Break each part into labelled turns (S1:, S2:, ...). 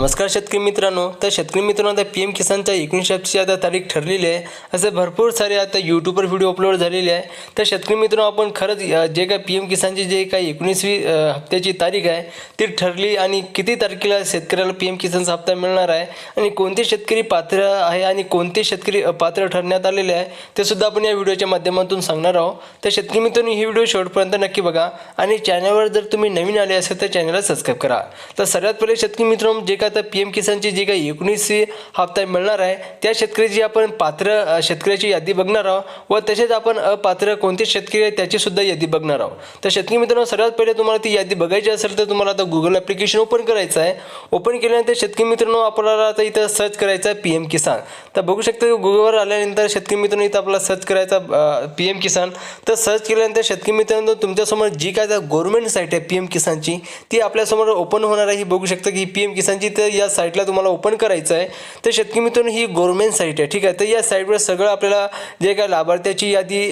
S1: नमस्कार शेतकरी मित्रांनो. तर शेतकरी मित्रांनो आता पी एम किसानच्या एकोणीसशे आता तारीख ठरलेली आहे. असे भरपूर सारे आता यूट्यूबवर व्हिडिओ अपलोड झालेले आहे. तर शेतकरी मित्रांनो आपण खरंच जे काय पी एम किसानची जे काही एकोणीसवी हप्त्याची तारीख आहे ती ठरली आणि किती तारखेला शेतकऱ्याला पी एम किसानचा हप्ता मिळणार आहे आणि कोणते शेतकरी पात्र आहे आणि कोणते शेतकरी पात्र ठरण्यात आलेले आहे ते सुद्धा आपण या व्हिडिओच्या माध्यमातून सांगणार आहोत. तर शेतकरी मित्रांनो ही व्हिडिओ शेवटपर्यंत नक्की बघा आणि चॅनलवर जर तुम्ही नवीन आले असेल तर चॅनलला सबस्क्राईब करा. तर सर्वात पहिले शेतकरी मित्रांनो जे काय आता पी एम किसानची जी काही एकोणीसशे हप्ता मिळणार आहे त्या शेतकऱ्याची आपण पात्र शेतकऱ्याची यादी बघणार आहोत व तसेच आपण अपात्र कोणते शेतकरी आहे त्याचीसुद्धा यादी बघणार आहोत. तर शेतकरी मित्रांनो सर्वात पहिले तुम्हाला ती यादी बघायची असेल तर तुम्हाला आता गुगल ॲप्लिकेशन ओपन करायचं आहे. ओपन केल्यानंतर शेतकरी मित्रांनो आपल्याला आता इथं सर्च करायचं आहे पी एम किसान. तर बघू शकता गुगलवर आल्यानंतर शेतकरी मित्रांनो इथं आपला सर्च करायचा पी एम किसान. तर सर्च केल्यानंतर शेतकरी मित्रांनो तुमच्यासमोर जी काय गव्हर्नमेंट साईट आहे पी एम किसानची ती आपल्यासमोर ओपन होणार आहे. ही बघू शकता की पी एम किसानची तर या साईटला तुम्हाला ओपन करायचं आहे. तर शेतकरी मित्रांनो ही गव्हर्मेंट साईट आहे ठीक आहे? तर या साईटवर सगळं आपल्याला जे काय लाभार्थ्याची यादी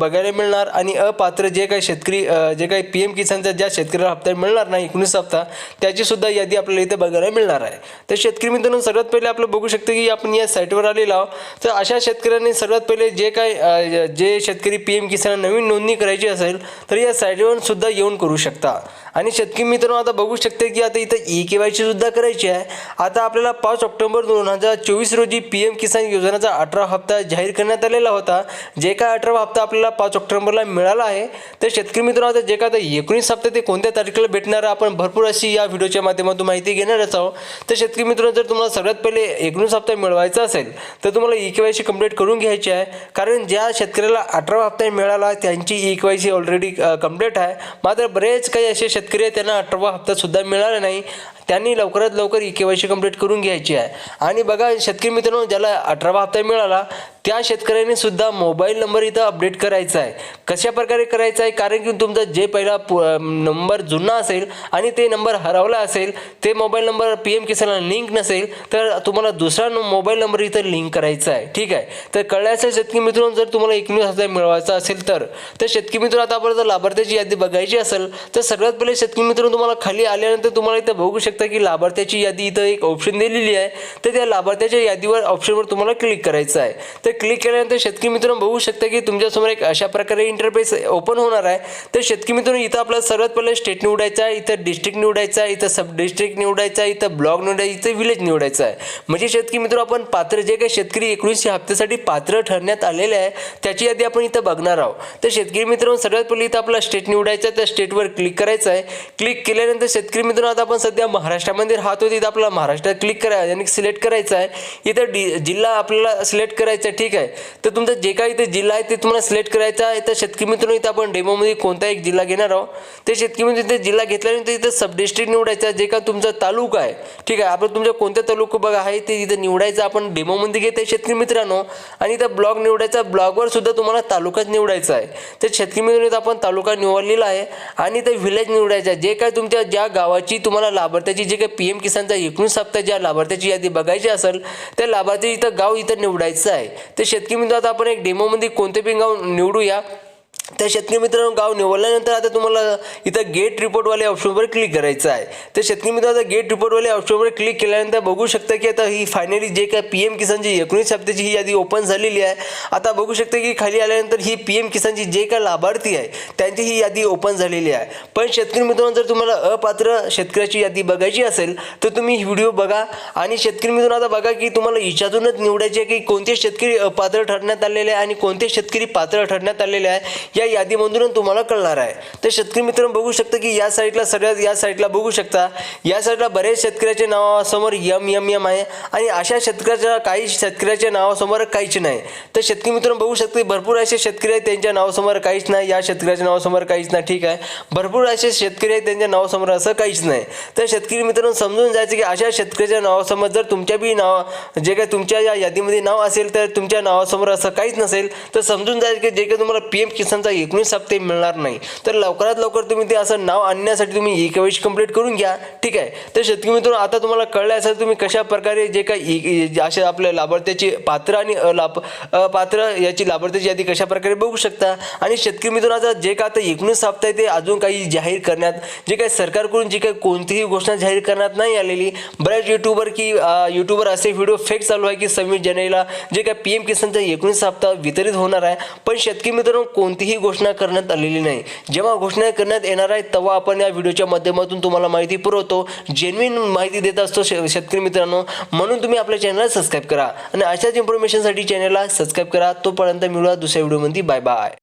S1: बघायला मिळणार आणि अपात्र जे काही शेतकरी जे काही पी एम किसानचा ज्या शेतकऱ्याला हप्ता मिळणार नाही एकोणीस हप्ता त्याचीसुद्धा यादी आपल्याला इथे बघायला मिळणार आहे. तर शेतकरी मित्रांनो सर्वात पहिले आपलं बघू शकतो की आपण या साईटवर आलेलो आहोत. तर अशा शेतकऱ्यांनी सर्वात पहिले जे काय जे शेतकरी पी एम किसान नवीन नोंदणी करायची असेल तर या साईटवर सुद्धा येऊन करू शकता. आणि शेतकरी मित्रांनो आता बघू शकते की आता इथं ई के वाय सुद्धा करायची आहे. आता आपल्याला पाच ऑक्टोबर दोन हजार चोवीस रोजी पी एम किसान योजनेचा अठरा हप्ता जाहीर करण्यात आलेला होता. जे काय अठरा हप्ता आपल्याला पाच ऑक्टोबरला मिळाला आहे तर शेतकरी मित्रांनो आता जे काय आता एकोणीस हप्ते ते कोणत्या तारखेला भेटणार आपण भरपूर अशी या व्हिडिओच्या माध्यमातून माहिती घेणारच आहोत. तर शेतकरी मित्रांनो जर तुम्हाला सगळ्यात पहिले एकोणीस हप्ता मिळवायचा असेल तर तुम्हाला E K Y C complete करून घ्यायची आहे. कारण ज्या शेतकऱ्याला अठरा हप्ता मिळाला त्यांची E K Y C already complete आहे. मात्र बरेच काही असे शेतकरी आहे त्यांना अठरावा हप्तासुद्धा मिळाला नाही. त्यांनी लवकरात लवकर E K Y C complete करून घ्यायची आहे. आणि बघा शेतकरी मित्रांनो ज्याला अठरावा हप्ता मिळाला त्या शेतकऱ्याने सुद्धा मोबाईल नंबर इथं अपडेट करायचा आहे. कशा प्रकारे करायचा आहे? कारण की तुमचा जे पहिला नंबर जुना असेल आणि ते नंबर हरवला असेल ते मोबाईल नंबर पी एम किसानला लिंक नसेल तर तुम्हाला दुसरा न- मोबाईल नंबर इथं लिंक करायचा आहे. ठीक आहे? तर कळलं असेल शेतकरी मित्रांनो जर तुम्हाला एकवीस हजार मिळवायचा असेल तर तर शेतकरी मित्र आता आपण जर लाभार्थ्याची यादी बघायची असेल तर सगळ्यात पहिले शेतकरी मित्रांनो तुम्हाला खाली आल्यानंतर तुम्हाला इथं बघू शकता की लाभार्थ्याची यादी इथं एक ऑप्शन दिलेली आहे. तर त्या लाभार्थ्याच्या यादीवर ऑप्शनवर तुम्हाला क्लिक करायचं आहे. तर क्लिक केल्यानंतर शेतकरी मित्रांनो बघू शकता की तुमच्यासमोर एक अशा प्रकारे इंटरफेस ओपन होणार आहे. तर शेतकरी मित्रांनो इथं आपल्याला सर्वात पहिले स्टेट निवडायचं आहे इथं डिस्ट्रिक्ट निवडायचा आहे इथं सब डिस्ट्रिक्ट निवडायचा आहे इथं ब्लॉक निवडायचं इथं विलेज निवडायचं आहे. म्हणजे शेतकरी मित्र आपण पात्र जे काही शेतकरी एकोणीसशे हप्त्यासाठी पात्र ठरण्यात आलेले आहे त्याची यादी आपण इथं बघणार आहोत. तर शेतकरी मित्रांनो सर्वात पहिले इथं आपला स्टेट निवडायचं आहे त्या स्टेटवर क्लिक करायचं आहे. क्लिक केल्यानंतर शेतकरी मित्रांनो आता आपण सध्या महाराष्ट्रामध्ये राहतो तिथं आपल्याला महाराष्ट्रात क्लिक करायचं आणि सिलेक्ट करायचं आहे. इथं डि जिल्हा आपल्याला सिलेक्ट करायचा आहे ठीक आहे. तर तुमचं जे काही इथे जिल्हा आहे ते तुम्हाला सिलेक्ट करायचा आहे. तर शेतकरी मित्रांनो इथं आपण डेमोमध्ये कोणता एक जिल्हा घेणार आहोत. ते शेतकरी मित्र इथे जिल्हा घेतल्यानंतर इथं सब डिस्ट्रिक्ट निवडायचा जे का तुमचा तालुका आहे. ठीक आहे. आपण तुमच्या कोणत्या तालुका बघा आहे ते इथं निवडायचं. आपण डेमोमध्ये घेते शेतकरी मित्रांनो. आणि इथं ब्लॉग निवडायचा ब्लॉगवर सुद्धा तुम्हाला तालुकाच निवडायचा आहे. तर शेतकरी मित्रांनो इथं आपण तालुका निवडलेला आहे. आणि इथं विलेज निवडायचा आहे. जे काय तुमच्या ज्या गावाची तुम्हाला लाभार्थ्याची जे काही पी एम किसानचा एकोणीस सप्ताह ज्या लाभार्थ्याची यादी बघायची असेल त्या लाभार्थी इथं गाव इथं निवडायचं आहे. तर शेतकरी मित्र आता आपण एक डेमोमध्ये कोणते पिंगाव निवडूया. त्या शेतकरी मित्रांनो गाव निवडल्यानंतर आता तुम्हाला इथं गेट रिपोर्टवाले ऑप्शनवर क्लिक करायचं आहे. तर शेतकरी मित्रांनो आता गेट रिपोर्टवाले ऑप्शनवर क्लिक केल्यानंतर बघू शकता की आता ही फायनली जे काय पी एम किसानची एकोणीस हप्त्याची ही यादी ओपन झालेली आहे. आता बघू शकता की खाली आल्यानंतर ही पी एम किसानची जे काय लाभार्थी आहे त्यांची ही यादी ओपन झालेली आहे. पण शेतकरी मित्रांनो जर तुम्हाला अपात्र शेतकऱ्याची यादी बघायची असेल तर तुम्ही ही व्हिडिओ बघा. आणि शेतकरी मित्रांनो आता बघा की तुम्हाला हिच्यातूनच निवडायचे आहे की कोणते शेतकरी अपात्र ठरण्यात आलेले आहे आणि कोणते शेतकरी पात्र ठरण्यात आलेले आहे. या यादीमधून तुम्हाला कळणार आहे. तर शेतकरी मित्र बघू शकता की या साईडला सगळ्यात या साईडला बघू शकता. या साईडला बरेच शेतकऱ्याच्या नावासमोर यम यम यम आहे आणि अशा शेतकऱ्याच्या काही शेतकऱ्याच्या नावासमोर काहीच नाही. तर शेतकरी मित्रांनो बघू शकते भरपूर असे शेतकरी आहेत त्यांच्या नावासमोर काहीच नाही. या शेतकऱ्याच्या नावासमोर काहीच नाही. ठीक आहे. भरपूर असे शेतकरी आहेत त्यांच्या नावासमोर असं काहीच नाही. तर शेतकरी मित्रांनो समजून जायचं की अशा शेतकऱ्याच्या नावासमोर जर तुमच्या बी नाव जे काही तुमच्या या यादीमध्ये नाव असेल तर तुमच्या नावासमोर असं काहीच नसेल. तर समजून जायचं की जे काही तुम्हाला पी एम किसानचा हप्ता एकोणीस हप्ते मिळणार नाही. तर लवकरात लवकर तुम्ही ते असं नाव आणण्यासाठी तुम्ही ई केवायसी कंप्लीट करून घ्या. ठीक आहे? तर शेतकरी मित्रांनो आता तुम्हाला कळलं असेल तुम्ही कशा प्रकारे जे काही असे आपल्या लाभार्थ्याची पात्र आणि अलाभ पात्र याची लाभार्थ्याची यादी कशा प्रकारे बघू शकता? आणि शेतकरी मित्रांनो आता जे काय आता एकोणीस हप्ता आहे ते अजून काही जाहीर करण्यात जे काही सरकारकडून जी काही कोणतीही घोषणा जाहीर करण्यात नाही आलेली. बऱ्याच युट्यूबर की युट्यूबर असे व्हिडिओ फेक चालू आहे की सव्वीस जानेवारीला जे काय पी एम किसानचा एकोणीस हप्ता वितरित होणार आहे. पण शेतकरी मित्रांनो कोणतीही घोषणा करण्यात आलेली नाही. जेव्हा घोषणा करण्यात येणार आहे तेव्हा आपण या व्हिडिओच्या माध्यमातून तुम्हाला माहिती पुरवतो. जेन्युन माहिती देत असतो शेतकरी मित्रांनो. म्हणून तुम्ही आपल्या चॅनलला सबस्क्राईब करा. आणि अशाच इन्फॉर्मेशनसाठी चॅनलला सबस्क्राईब करा. तोपर्यंत मिळूया दुसऱ्या व्हिडिओमध्ये बाय बाय